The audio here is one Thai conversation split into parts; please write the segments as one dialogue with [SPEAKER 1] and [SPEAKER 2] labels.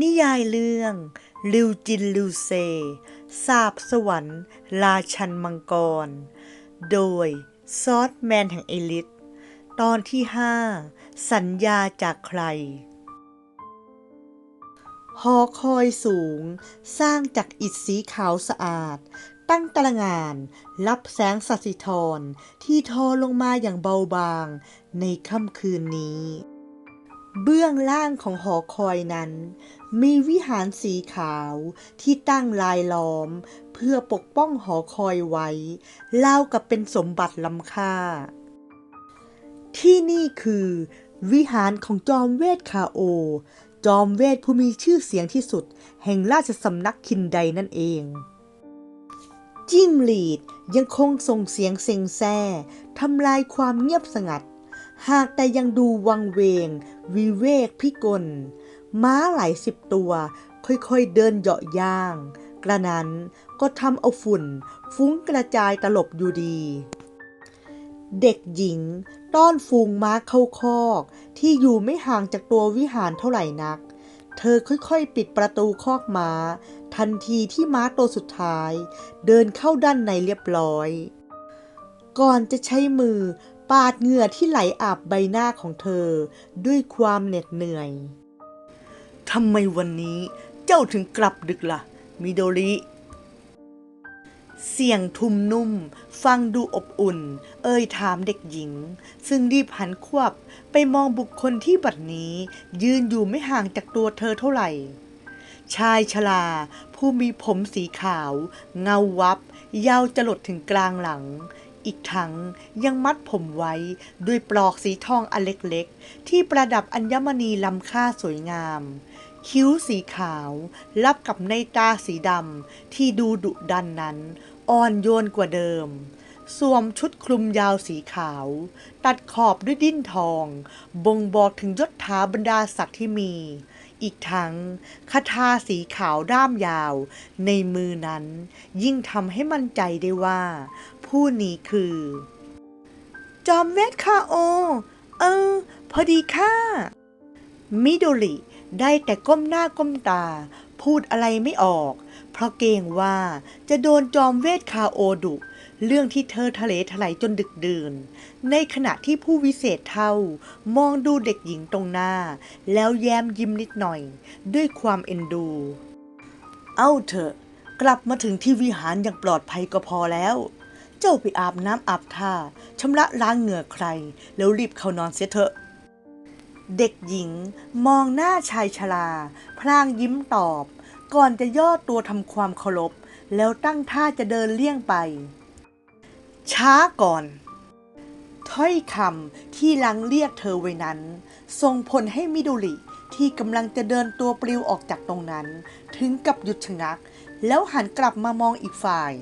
[SPEAKER 1] นิยายเรื่องลิวจินลิวเซสาบสวรรค์ ราชันมังกร โดยซอสแมนแห่งเอลิทตอนที่5สัญญาจากใคร หอคอยสูง สร้างจากอิฐสีขาวสะอาด ตั้งตระหงาน รับแสงสัสิธรที่ทอลงมาอย่างเบาบาง ในค่ำคืนนี้ เบื้องล่างของหอคอยนั้น มีวิหารสีขาวที่ตั้งลายล้อม เพื่อปกป้องหอคอยไว้เล่ากับเป็นสมบัติล้ำค่า ที่นี่คือวิหารของจอมเวทคาโอ จอมเวทผู้มีชื่อเสียงที่สุด แห่งราชสำนักคินไดนั่นเอง จิ้งหรีดยังคงส่งเสียงเซ็งแซ่ทำลายความเงียบสงัด หากแต่ยังดูวังเวง วิเวกพิกล ม้าหลายสิบตัว ค่อยๆเดินเหยาะย่าง กระนั้นก็ทำเอาฝุ่น ฟุ้งกระจายตลบอยู่ดี เด็กหญิงต้อนฟูงม้าเข้าคอก ที่อยู่ไม่ห่างจากตัววิหารเท่าไหร่นัก เธอค่อยๆ ปิดประตูคอกม้า ทันทีที่ม้าตัวสุดท้าย เดินเข้าด้านในเรียบร้อย ก่อนจะใช้มือ ปาดเหงื่อที่ไหลอาบใบหน้าของเธอ ด้วยความเหน็ดเหนื่อยทำไมวันนี้เจ้าถึงกลับดึกละ่ะ มิโดริ เสียงทุ้มนุ่ม ฟังดูอบอุ่น เอ่ยถามเด็กหญิง ซึ่งรีบหันขวับไปมองบุคคลที่บัดนี้ ยืนอยู่ไม่ห่างจากตัวเธอเท่าไหร่ ชายชราผู้มีผมสีขาว เงาวับ ยาวจรดถึงกลางหลัง อีกทั้งยังมัดผมไว้ด้วยปลอกสีทองอันเล็กๆ ที่ประดับอัญมณีล้ำค่าสวยงาม คิ้วสีขาวรับกับในตาสีดำที่ดูดุดันนั้น อ่อนโยนกว่าเดิม สวมชุดคลุมยาวสีขาว ตัดขอบด้วยดิ้นทอง บ่งบอกถึงยศถาบรรดาศักดิ์ที่มี อีกทั้งคาถาสีขาวด้ามยาว ในมือนั้น ยิ่งทำให้มั่นใจได้ว่า ผู้นี้คือ จอมเวทคาโอ เออ พอดีค่ะ มิโดริได้แต่ก้มหน้าก้มตา พูดอะไรไม่ออก เพราะเกรงว่าจะโดนจอมเวทคาโอดุ เรื่องที่เธอทะเลถลายจนดึกดื่น ในขณะที่ผู้วิเศษเท่ามองดูเด็กหญิงตรงหน้า แล้วแย้มยิ้มนิดหน่อย ด้วยความเอ็นดู เอาเถอะ กลับมาถึงที่วิหารอย่างปลอดภัยก็พอแล้ว เจ้าไปอาบน้ำอาบท่าชำระล้างเหงื่อใคร แล้วรีบเข้านอนเสียเถอะ เด็กหญิงมองหน้าชายชราพลางยิ้มตอบ ก่อนจะย่อตัวทำความเคารพแล้วตั้งท่าจะเดินเลี่ยงไป ช้าก่อน ถ้อยคำที่ลังเรียกเธอไว้นั้น ส่งผลให้มิโดริที่กำลังจะเดินตัวปลิวออกจากตรงนั้น ถึงกับหยุดชะงัก แล้วหันกลับมามองอีกฝ่าย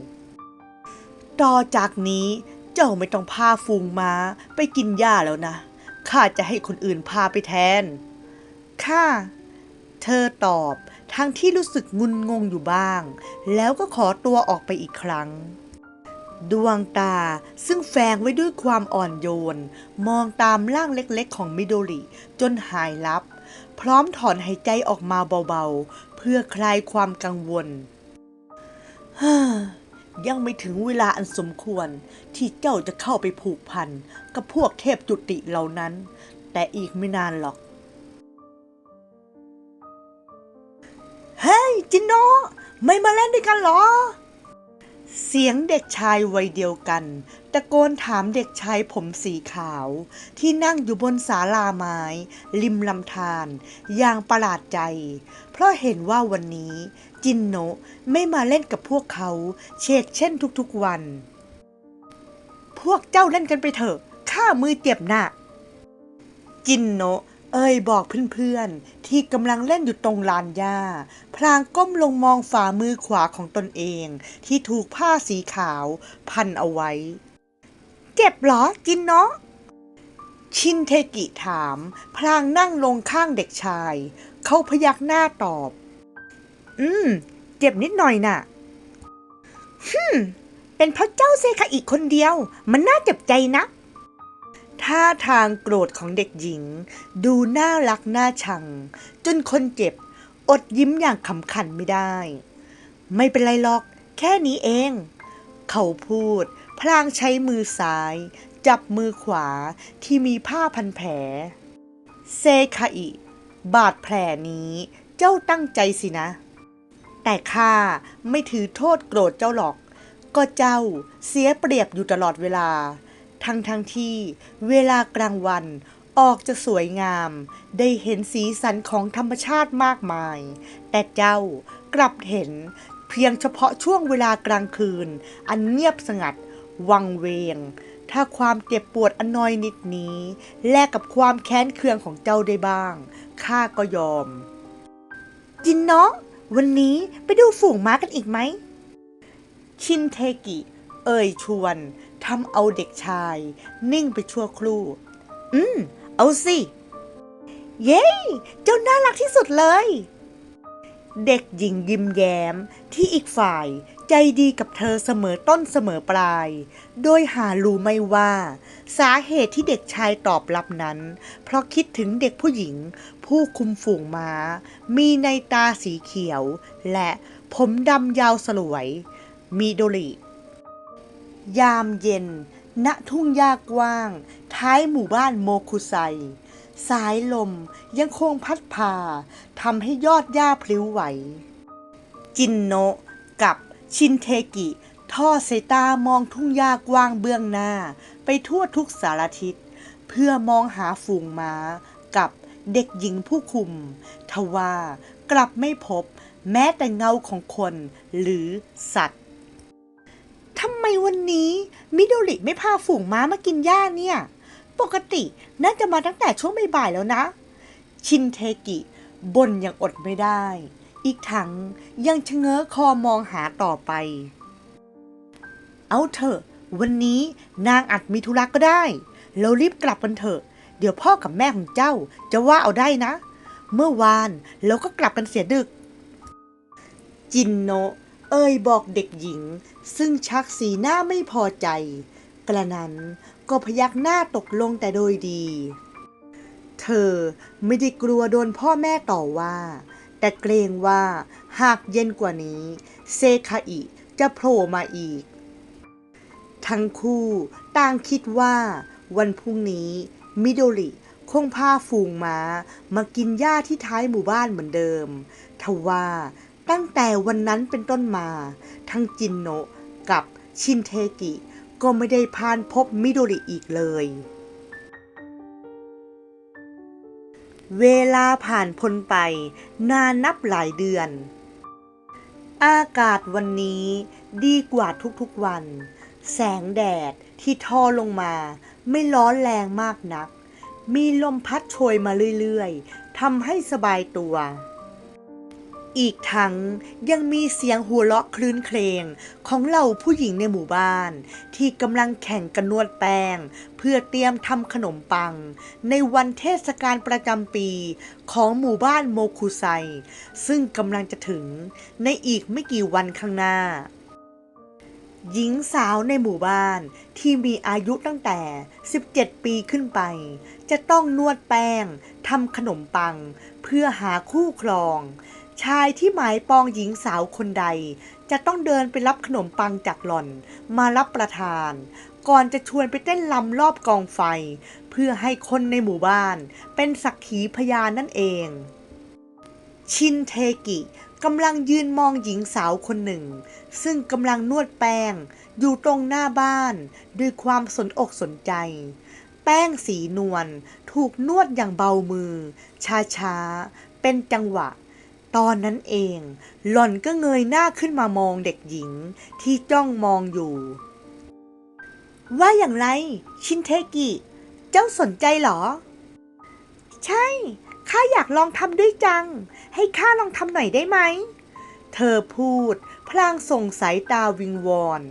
[SPEAKER 1] ต่อจากนี้เจ้าไม่ต้องพาฟูงม้าไปกินหญ้าแล้วนะ ข้าจะให้คนอื่นพาไปแทน ค่ะ เธอตอบทั้งที่รู้สึกงุนงงอยู่บ้าง แล้วก็ขอตัวออกไปอีกครั้ง ดวงตาซึ่งแฝงไว้ด้วยความอ่อนโยน มองตามร่างเล็กๆ ของมิโดริจนหายลับ พร้อมถอนหายใจออกมาเบาๆ เพื่อคลายความกังวลยังไม่ถึงเวลาอันสมควรที่เจ้าจะเข้าไปผูกพันกับพวกเทพจุติเหล่านั้น แต่อีกไม่นานหรอก เฮ้ยจินโนไม่มาเล่นด้วยกันเหรอ เสียงเด็กชายวัยเดียวกัน ตะโกนถามเด็กชายผมสีขาว ที่นั่งอยู่บนศาลาไม้ ริมลำธารอย่างประหลาดใจ เพราะเห็นว่าวันนี้ จินโนะไม่มาเล่นกับพวกเขาเชกเช่นทุกๆวัน พวกเจ้าเล่นกันไปเถอะข้ามือเจ็บหนะจินโนะ เอ่ยบอกเพื่อนๆ ที่กำลังเล่นอยู่ตรงลานหญ้า พลางก้มลงมองฝ่ามือขวาของตนเอง ที่ถูกผ้าสีขาว พันเอาไว้ เจ็บเหรอจินเนาะชินเทกิถาม พลางนั่งลงข้างเด็กชาย เขาพยักหน้าตอบ อืม เจ็บนิดหน่อยน่ะฮึมเป็นเพราะเจ้าเซคาอีกคนเดียว มันน่าเจ็บใจนะ ท่าทางโกรธของเด็กหญิง ดูน่ารักน่าชัง จนคนเจ็บ อดยิ้มอย่างขำขันไม่ได้ ไม่เป็นไรหรอก แค่นี้เอง เขาพูด พลางใช้มือซ้าย จับมือขวาที่มีผ้าพันแผล เซคาอิบาดแผลนี้เจ้าตั้งใจสินะ แต่ข้าไม่ถือโทษโกรธเจ้าหรอก ก็เจ้าเสียเปรียบอยู่ตลอดเวลา ทั้งทั้งที่เวลากลางวันออกจะสวยงาม ได้เห็นสีสันของธรรมชาติมากมาย แต่เจ้ากลับเห็นเพียงเฉพาะช่วงเวลากลางคืน อันเงียบสงัด วังเวง ถ้าความเจ็บปวดอนน้อยนิดนี้ แลกกับความแค้นเคืองของเจ้าได้บ้าง ข้าก็ยอม จินเนาะวันนี้ไปดูฝูงม้ากันอีกไหม ชินเทกิ เอ่ยชวน ทำเอาเด็กชาย นิ่งไปชั่วครู่ อืม เอาสิ เย้ เจ้าน่ารักที่สุดเลย เด็กหญิงยิ้มแย้มที่อีกฝ่ายใจดีกับเธอเสมอต้นเสมอปลาย โดยหารู้ไม่ว่า สาเหตุที่เด็กชายตอบรับนั้น เพราะคิดถึงเด็กผู้หญิง ผู้คุมฝูงม้า มีในตาสีเขียว และผมดำยาวสลวย มีโดริ ยามเย็น ณทุ่งหญ้ากว้าง ท้ายหมู่บ้านโมคุไซ สายลมยังคงพัดพาทำให้ยอดหญ้าพลิ้วไหว จินโนะกับชินเทกิทอดสายตามองทุ่งหญ้ากว้างเบื้องหน้า ไปทั่วทุกสารทิศ เพื่อมองหาฝูงม้ากับเด็กหญิงผู้คุม ทว่ากลับไม่พบแม้แต่เงาของคนหรือสัตว์ ทำไมวันนี้มิโดริไม่พาฝูงม้ามากินหญ้าเนี่ย ปกติน่าจะมาตั้งแต่ช่วงบ่ายๆแล้วนะ ชินเทกิบ่นอย่างอดไม่ได้ อีกทั้งยังชะเง้อคอมองหาต่อไป เอาเถอะ วันนี้นางอาจมีธุระก็ได้ เรารีบกลับกันเถอะ เดี๋ยวพ่อกับแม่ของเจ้าจะว่าเอาได้นะ เมื่อวานเราก็กลับกันเสียดึก จินโนะ เอ่ยบอกเด็กหญิง ซึ่งชักสีหน้าไม่พอใจ กระนั้นก็พยักหน้าตกลงแต่โดยดี เธอไม่ได้กลัวโดนพ่อแม่ต่อว่า แต่เกรงว่าหากเย็นกว่านี้ เซคาอิจะโผล่มาอีก ทั้งคู่ต่างคิดว่า วันพรุ่งนี้มิโดริคงพาฝูงม้ามากินหญ้าที่ท้ายหมู่บ้านเหมือนเดิม ทว่า ตั้งแต่วันนั้นเป็นต้นมา ทั้งจินโนะกับชินเทกิ ก็ไม่ได้พานพบมิโดริอีกเลย เวลาผ่านพ้นไป นานนับหลายเดือน อากาศวันนี้ดีกว่าทุกๆวัน แสงแดดที่ทอลงมา ไม่ร้อนแรงมากนัก มีลมพัดโชยมาเรื่อยๆทำให้สบายตัว อีกทั้งยังมีเสียงหัวเราะคลื่นเครงของเหล่าผู้หญิงในหมู่บ้าน ที่กำลังแข่งกันนวดแป้ง เพื่อเตรียมทำขนมปัง ในวันเทศกาลประจำปีของหมู่บ้านโมคุไซ ซึ่งกำลังจะถึงในอีกไม่กี่วันข้างหน้า หญิงสาวในหมู่บ้านที่มีอายุตั้งแต่ 17 ปีขึ้นไป จะต้องนวดแป้งทำขนมปัง เพื่อหาคู่ครอง ชายที่หมายปองหญิงสาวคนใด จะต้องเดินไปรับขนมปังจากหล่อน มารับประทาน ก่อนจะชวนไปเต้นลำรอบกองไฟ เพื่อให้คนในหมู่บ้าน เป็นสักขีพยานนั่นเอง ชินเทกิกำลังยืนมองหญิงสาวคนหนึ่ง ซึ่งกำลังนวดแป้ง อยู่ตรงหน้าบ้าน ด้วยความสนอกสนใจ แป้งสีนวลถูกนวดอย่างเบามือ ช้าๆ เป็นจังหวะ ตอนนั้นเอง หล่อนก็เงยหน้าขึ้นมามองเด็กหญิงที่จ้องมองอยู่ ว่าอย่างไร ชินเทกิ เจ้าสนใจหรอ ใช่ ข้าอยากลองทำด้วยจัง ให้ข้าลองทำหน่อยได้ไหม เธอพูด พลางส่งสายตาวิงวอน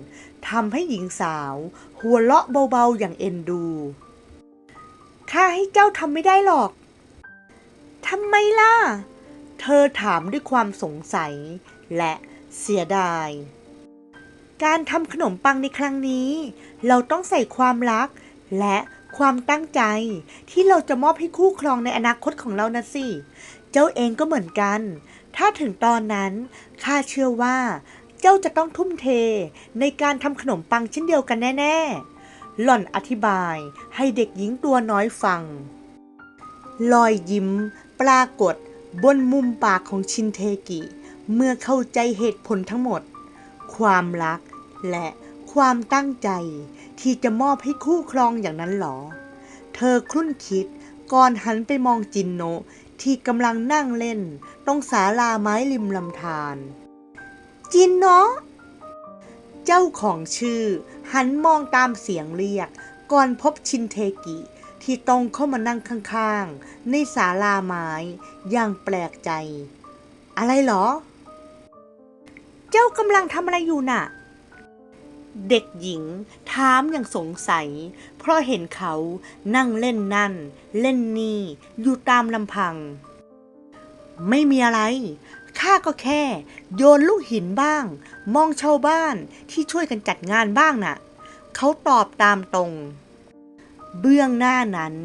[SPEAKER 1] ทำให้หญิงสาว หัวเราะเบาๆอย่างเอ็นดู ข้าให้เจ้าทำไม่ได้หรอกทำไมล่ะ เธอถามด้วยความสงสัย และเสียดาย การทำขนมปังในครั้งนี้ เราต้องใส่ความรัก และความตั้งใจ ที่เราจะมอบให้คู่ครองในอนาคตของเรานะสิ เจ้าเองก็เหมือนกัน ถ้าถึงตอนนั้นข้าเชื่อว่า เจ้าจะต้องทุ่มเท ในการทำขนมปังเชิ้นเดียวกันแน่ ๆ หล่อนอธิบายให้เด็กหญิงตัวน้อยฟัง รอยยิ้มปรากฏ บนมุมปากของชินเทกิ เมื่อเข้าใจเหตุผลทั้งหมด ความรักและความตั้งใจที่จะมอบให้คู่ครองอย่างนั้นหรอ เธอครุ่นคิดก่อนหันไปมองจินโนที่กำลังนั่งเล่น ตรงศาลาไม้ริมลำธารจินโนเจ้าของชื่อ หันมองตามเสียงเรียก ก่อนพบชินเทกิ ที่ตรงเข้ามานั่งข้างๆ ในศาลาไม้อย่างแปลกใจ อะไรเหรอ เจ้ากำลังทำอะไรอยู่น่ะ เด็กหญิงถามอย่างสงสัย เพราะเห็นเขานั่งเล่นนั่น เล่นนี่อยู่ตามลำพัง ไม่มีอะไรข้าก็แค่ โยนลูกหินบ้าง มองชาวบ้านที่ช่วยกันจัดงานบ้างน่ะ เขาตอบตามตรง เบื้องหน้านั้น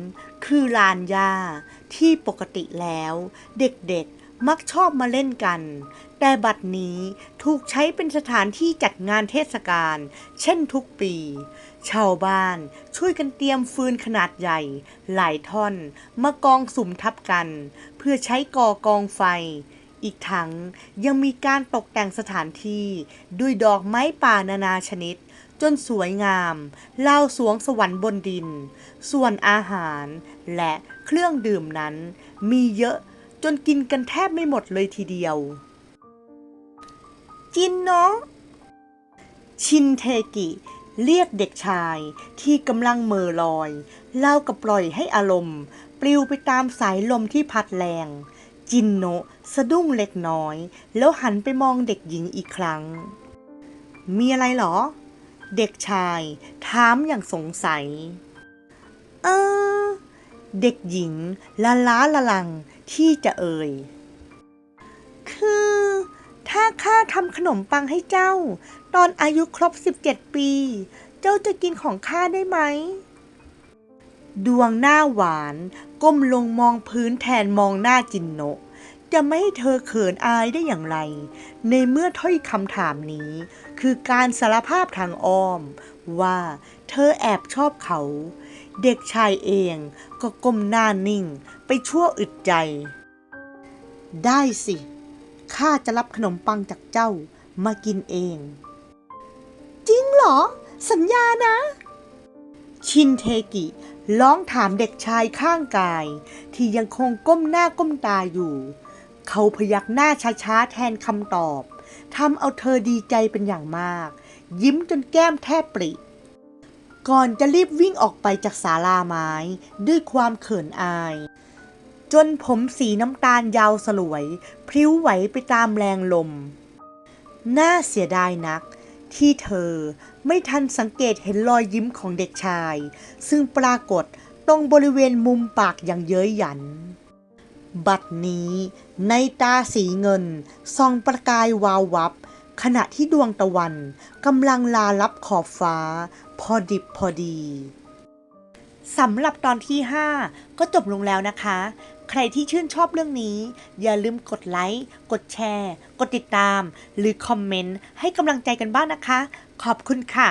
[SPEAKER 1] คือลานหญ้าที่ปกติแล้ว เด็กๆมักชอบมาเล่นกัน แต่บัดนี้ถูกใช้เป็นสถานที่จัดงานเทศกาลเช่นทุกปี ชาวบ้านช่วยกันเตรียมฟืนขนาดใหญ่ หลายท่อนมากองสุมทับกัน เพื่อใช้ก่อกองไฟอีกทั้งยังมีการตกแต่งสถานที่ด้วยดอกไม้ป่านานาชนิด จนสวยงามเล่าสวงสวรรค์บนดิน ส่วนอาหารและเครื่องดื่มนั้น มีเยอะจนกินกันแทบไม่หมดเลยทีเดียว จินเนาะชินเทกิ เรียกเด็กชายที่กำลังเม่อลอยเล่ากับปล่อยให้อารมณ์ ปลิวไปตามสายลมที่พัดแรง จินโนะสะดุ้งเล็กน้อย แล้วหันไปมองเด็กหญิงอีกครั้ง มีอะไรเหรอ เด็กชาย ถามอย่างสงสัย เออ เด็กหญิงละล้าละลังที่จะเอ่ย คือ ถ้าข้าทำขนมปังให้เจ้า ตอนอายุครบ 17 ปี เจ้าจะกินของข้าได้ไหม ดวงหน้าหวาน ก้มลงมองพื้นแทนมองหน้าจินโนะ จะไม่ให้เธอเขินอายได้อย่างไร ในเมื่อถ้อยคำถามนี้ คือการสารภาพทางอ้อม ว่าเธอแอบชอบเขา เด็กชายเองก็ก้มหน้านิ่ง ไปชั่วอึดใจ ได้สิ ข้าจะรับขนมปังจากเจ้ามากินเอง จริงเหรอ สัญญานะ ชินเทกิร้องถามเด็กชายข้างกาย ที่ยังคงก้มหน้าก้มตาอยู่ เขาพยักหน้าช้าๆแทนคำตอบทำเอาเธอดีใจเป็นอย่างมาก ยิ้มจนแก้มแทบปริ ก่อนจะรีบวิ่งออกไปจากศาลาไม้ ด้วยความเขินอาย จนผมสีน้ำตาลยาวสลวยพลิ้วไหวไปตามแรงลม น่าเสียดายนัก ที่เธอไม่ทันสังเกตเห็นรอยยิ้มของเด็กชาย ซึ่งปรากฏตรงบริเวณมุมปากอย่างเย้ยหยัน บัดนี้ ในตาสีเงินส่องประกายวาววับ ขณะที่ดวงตะวันกำลังลาลับขอบฟ้า พอดิบพอดีสำหรับตอนที่ 5 ก็จบลงแล้วนะคะ ใครที่ชื่นชอบเรื่องนี้ อย่าลืมกดไลค์ กดแชร์ กดติดตาม หรือคอมเมนต์ให้กำลังใจกันบ้างนะคะ ขอบคุณค่ะ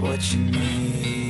[SPEAKER 2] what you need.